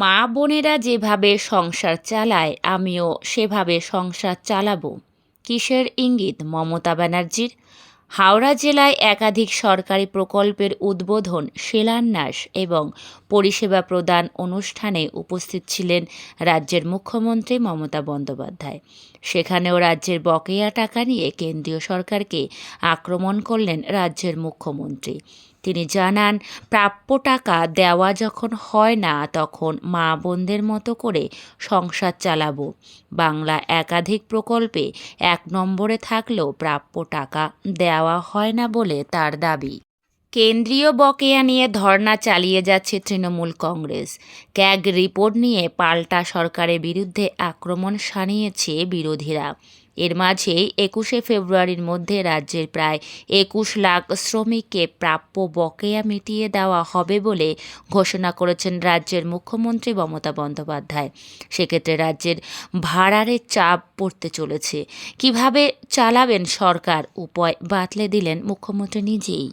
মা বোনেরা যেভাবে সংসার চালায়, আমিও সেভাবে সংসার চালাবো। কিসের ইঙ্গিত? মমতা ব্যানার্জির? হাওড়া জেলায় একাধিক সরকারি প্রকল্পের উদ্বোধন, শিলান্যাস এবং পরিষেবা প্রদান অনুষ্ঠানে উপস্থিত ছিলেন রাজ্যের মুখ্যমন্ত্রী মমতা বন্দ্যোপাধ্যায়। সেখানেও রাজ্যের বকেয়া টাকা নিয়ে কেন্দ্রীয় সরকারকে আক্রমণ করলেন রাজ্যের মুখ্যমন্ত্রী। তিনি জানান, প্রাপ্য টাকা দেওয়া যখন হয় না তখন মা বোনদের মতো করে সংসার চালাবো। বাংলা একাধিক প্রকল্পে এক নম্বরে থাকলেও প্রাপ্য টাকা দেওয়া হয় না বলে তার দাবি। কেন্দ্রীয় বকেয়া নিয়ে ধর্ণা চালিয়ে যাচ্ছে তৃণমূল কংগ্রেস। ক্যাগ রিপোর্ট নিয়ে পাল্টা সরকারের বিরুদ্ধে আক্রমণ শানিয়েছে বিরোধীরা। এর মাঝেই একুশে ফেব্রুয়ারির মধ্যে রাজ্যের প্রায় একুশ লাখ শ্রমিককে প্রাপ্য বকেয়া মিটিয়ে দেওয়া হবে বলে ঘোষণা করেছেন রাজ্যের মুখ্যমন্ত্রী মমতা বন্দ্যোপাধ্যায়। সেক্ষেত্রে রাজ্যের ভাড়ারের চাপ পড়তে চলেছে। কীভাবে চালাবেন সরকার? উপায় বাতলে দিলেন মুখ্যমন্ত্রী নিজেই।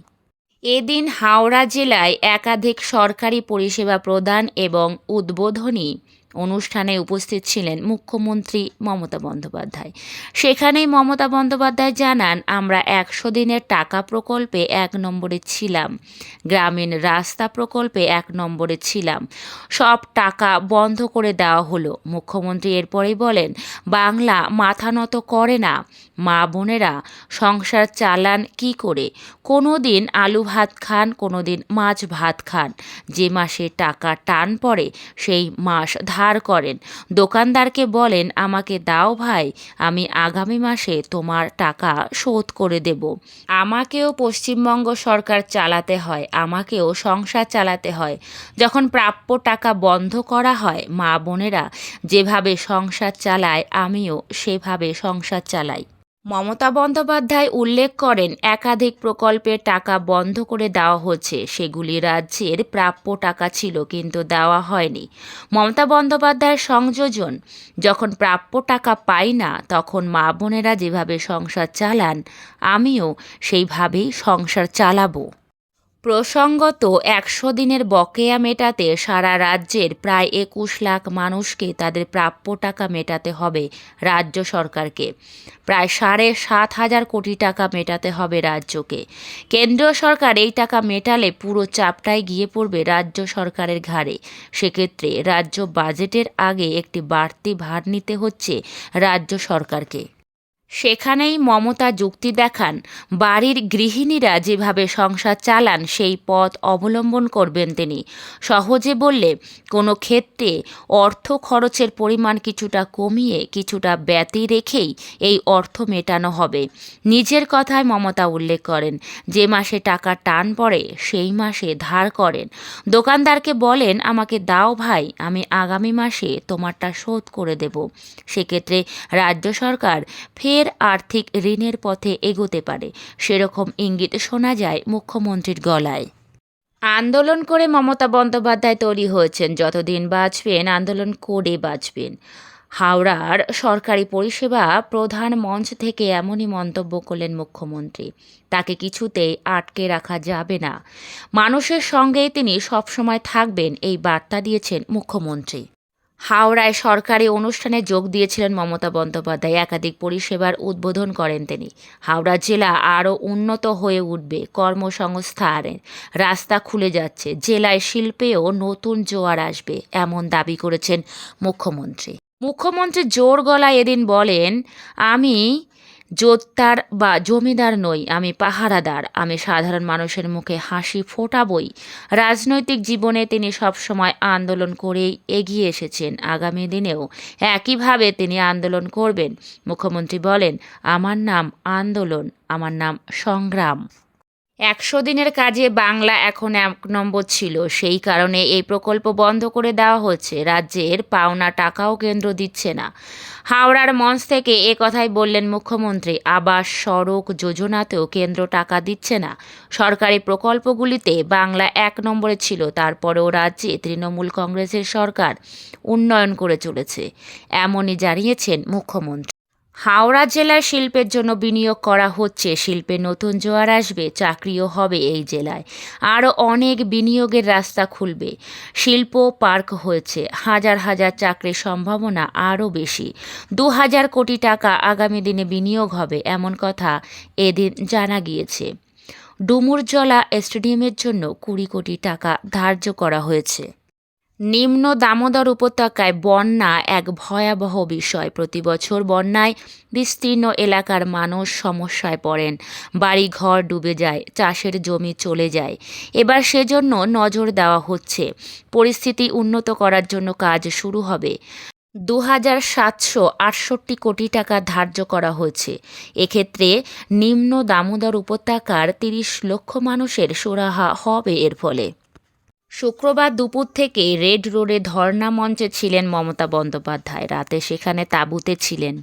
এদিন হাওড়া জেলায় একাধিক সরকারি পরিষেবা প্রদান এবং উদ্বোধনী অনুষ্ঠানে উপস্থিত ছিলেন মুখ্যমন্ত্রী মমতা বন্দ্যোপাধ্যায়। সেখানেই মমতা বন্দ্যোপাধ্যায় জানান, আমরা একশো দিনের টাকা প্রকল্পে এক নম্বরে ছিলাম। গ্রামীণ রাস্তা প্রকল্পে এক নম্বরে ছিলাম। সব টাকা বন্ধ করে দেওয়া হলো। মুখ্যমন্ত্রী এরপরেই বলেন, বাংলা মাথা নত করে না। মা বোনেরা সংসার চালান কি করে? কোনো দিন আলু ভাত খান কোনো দিন মাছ ভাত খান। যে মাসে টাকা টান পড়ে, সেই মাস করেন। দোকানদারকে বলেন, আমাকে দাও ভাই, আমি আগামী মাসে তোমার টাকা শোধ করে দেব। আমাকেও পশ্চিমবঙ্গ সরকার চালাতে হয়, আমাকেও সংসার চালাতে হয়। যখন প্রাপ্য টাকা বন্ধ করা হয়, মা বোনেরা যেভাবে সংসার চালায়, আমিও সেভাবে সংসার চালাই। মমতা বন্দ্যোপাধ্যায় উল্লেখ করেন, একাধিক প্রকল্পের টাকা বন্ধ করে দেওয়া হচ্ছে। সেগুলি রাজ্যের প্রাপ্য টাকা ছিল কিন্তু দেওয়া হয়নি। মমতা বন্দ্যোপাধ্যায়ের সংযোজন, যখন প্রাপ্য টাকা পাই না, তখন মা বোনেরা যেভাবে সংসার চালান, আমিও সেইভাবেই সংসার চালাবো। প্রসঙ্গত, একশো দিনের বকেয়া মেটাতে সারা রাজ্যের প্রায় একুশ লাখ মানুষকে তাদের প্রাপ্য টাকা মেটাতে হবে রাজ্য সরকারকে। প্রায় সাড়ে সাত হাজার কোটি টাকা মেটাতে হবে রাজ্যকে। কেন্দ্রীয় সরকার এই টাকা মেটালে পুরো চাপটাই গিয়ে পড়বে রাজ্য সরকারের ঘাড়ে। সেক্ষেত্রে রাজ্য বাজেটের আগে একটি বাড়তি ভার নিতে হচ্ছে রাজ্য সরকারকে। সেখানেই মমতা যুক্তি দেখান, বাড়ির গৃহিণীরা যেভাবে সংসার চালান সেই পথ অবলম্বন করবেন তিনি। সহজে বললে, কোনো ক্ষেত্রে অর্থ খরচের পরিমাণ কিছুটা কমিয়ে কিছুটা ব্যতি রেখেই এই অর্থ মেটানো হবে। নিজের কথায় মমতা উল্লেখ করেন, যে মাসে টাকা টান পড়ে, সেই মাসে ধার করেন। দোকানদারকে বলেন, আমাকে দাও ভাই, আমি আগামী মাসে তোমারটা শোধ করে দেব। সেক্ষেত্রে রাজ্য সরকার ফের ফের আর্থিক ঋণের পথে এগোতে পারে। সেরকম ইঙ্গিত শোনা যায় মুখ্যমন্ত্রীর গলায়। আন্দোলন করে মমতা বন্দ্যোপাধ্যায় তৈরি হয়েছেন, যতদিন বাঁচবেন আন্দোলন করে বাঁচবেন। হাওড়ার সরকারি পরিষেবা প্রধান মঞ্চ থেকে এমনই মন্তব্য করলেন মুখ্যমন্ত্রী। তাকে কিছুতেই আটকে রাখা যাবে না। মানুষের সঙ্গেই তিনি সবসময় থাকবেন, এই বার্তা দিয়েছেন মুখ্যমন্ত্রী। হাওড়ায় সরকারি অনুষ্ঠানে যোগ দিয়েছিলেন মমতা বন্দ্যোপাধ্যায়। একাধিক পরিষেবার উদ্বোধন করেন তিনি। হাওড়া জেলা আরও উন্নত হয়ে উঠবে কর্মসংস্থানের রাস্তা খুলে যাচ্ছে। জেলায় শিল্পেও নতুন জোয়ার আসবে, এমন দাবি করেছেন মুখ্যমন্ত্রী। মুখ্যমন্ত্রী জোর গলায় এদিন বলেন, আমি জোত্তার বা জমিদার নই, আমি পাহারাদার। আমি সাধারণ মানুষের মুখে হাসি ফোটাবই। রাজনৈতিক জীবনে তিনি সবসময় আন্দোলন করেই এগিয়ে এসেছেন। আগামী দিনেও একইভাবে তিনি আন্দোলন করবেন। মুখ্যমন্ত্রী বলেন, আমার নাম আন্দোলন, আমার নাম সংগ্রাম। একশো দিনের কাজে বাংলা এখন এক নম্বর ছিল। সেই কারণে এই প্রকল্প বন্ধ করে দেওয়া হচ্ছে। রাজ্যের পাওনা টাকাও কেন্দ্র দিচ্ছে না। হাওড়ার মঞ্চ থেকে এ কথাই বললেন মুখ্যমন্ত্রী। আবাস সড়ক যোজনাতেও কেন্দ্র টাকা দিচ্ছে না। সরকারি প্রকল্পগুলিতে বাংলা এক নম্বরে ছিল। তারপরেও রাজ্যে তৃণমূল কংগ্রেসের সরকার উন্নয়ন করে চলেছে, এমনই জানিয়েছেন মুখ্যমন্ত্রী। হাওড়া জেলায় শিল্পের জন্য বিনিয়োগ করা হচ্ছে। শিল্পে নতুন জোয়ার আসবে, চাকরিও হবে এই জেলায়। আরও অনেক বিনিয়োগের রাস্তা খুলবে। শিল্প পার্ক হয়েছে। হাজার হাজার চাকরির সম্ভাবনা আরও বেশি। দু হাজার কোটি টাকা আগামী দিনে বিনিয়োগ হবে এমন কথা এদিন জানা গিয়েছে। ডুমুরজলা স্টেডিয়ামের জন্য কুড়ি কোটি টাকা ধার্য করা হয়েছে। নিম্ন দামোদর উপত্যকায় বন্যা এক ভয়াবহ বিষয়। প্রতি বছর বন্যায় বিস্তীর্ণ এলাকার মানুষ সমস্যায় পড়েন। বাড়ি ঘর ডুবে যায়, চাষের জমি চলে যায়। এবার সেজন্য নজর দেওয়া হচ্ছে। পরিস্থিতি উন্নত করার জন্য কাজ শুরু হবে। দু হাজার সাতশো আটষট্টি কোটি টাকা ধার্য করা হয়েছে। এক্ষেত্রে নিম্ন দামোদর উপত্যকার তিরিশ লক্ষ মানুষের সুরাহা হবে এর ফলে। শুক্রবার দুপুর থেকে রেড রোডে ধর্ণা মঞ্চে ছিলেন মমতা বন্দ্যোপাধ্যায়। রাতে সেখানে তাঁবুতে ছিলেন।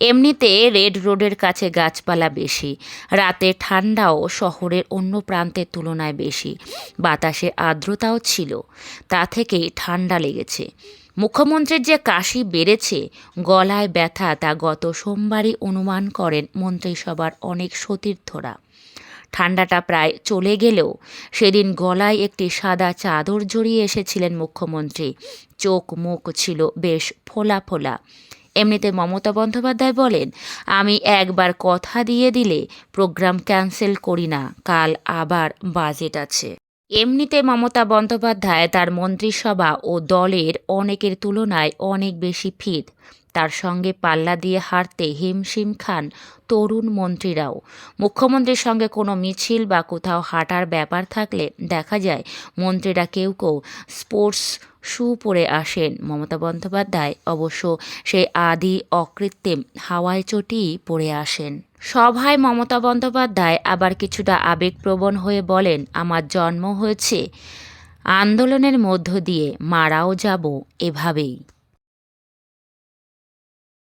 এমনিতে রেড রোডের কাছে গাছপালা বেশি। রাতে ঠান্ডাও শহরের অন্য প্রান্তের তুলনায় বেশি। বাতাসে আর্দ্রতাও ছিল। তা থেকেই ঠান্ডা লেগেছে। মুখ্যমন্ত্রীর যে কাশি বেড়েছে, গলায় ব্যথা তা গত সোমবারই অনুমান করেন মন্ত্রিসভার অনেক সতীর্থরা। ঠান্ডাটা প্রায় চলে গেলেও সেদিন গলায় একটি সাদা চাদর জড়িয়ে এসেছিলেন মুখ্যমন্ত্রী। চোখ মুখ ছিল বেশ ফোলা ফোলা। এমনিতে মমতা বন্দ্যোপাধ্যায় বলেন, আমি একবার কথা দিয়ে দিলে প্রোগ্রাম ক্যান্সেল করি না, কাল আবার বাজেট আছে। এমনিতে মমতা বন্দ্যোপাধ্যায় তার মন্ত্রিসভা ও দলের অনেকের তুলনায় অনেক বেশি ফিট। তার সঙ্গে পাল্লা দিয়ে হাঁটতে হিমশিম খান তরুণ মন্ত্রীরাও। মুখ্যমন্ত্রীর সঙ্গে কোনো মিছিল বা কোথাও হাঁটার ব্যাপার থাকলে দেখা যায় মন্ত্রীরা কেউ কেউ স্পোর্টস শু পরে আসেন। মমতা বন্দ্যোপাধ্যায় অবশ্য সেই আদি অকৃত্রিম হাওয়াই চটিই পরে আসেন। সভায় মমতা বন্দ্যোপাধ্যায় আবার কিছুটা আবেগপ্রবণ হয়ে বলেন, আমার জন্ম হয়েছে আন্দোলনের মধ্য দিয়ে, মারাও যাব এভাবেই।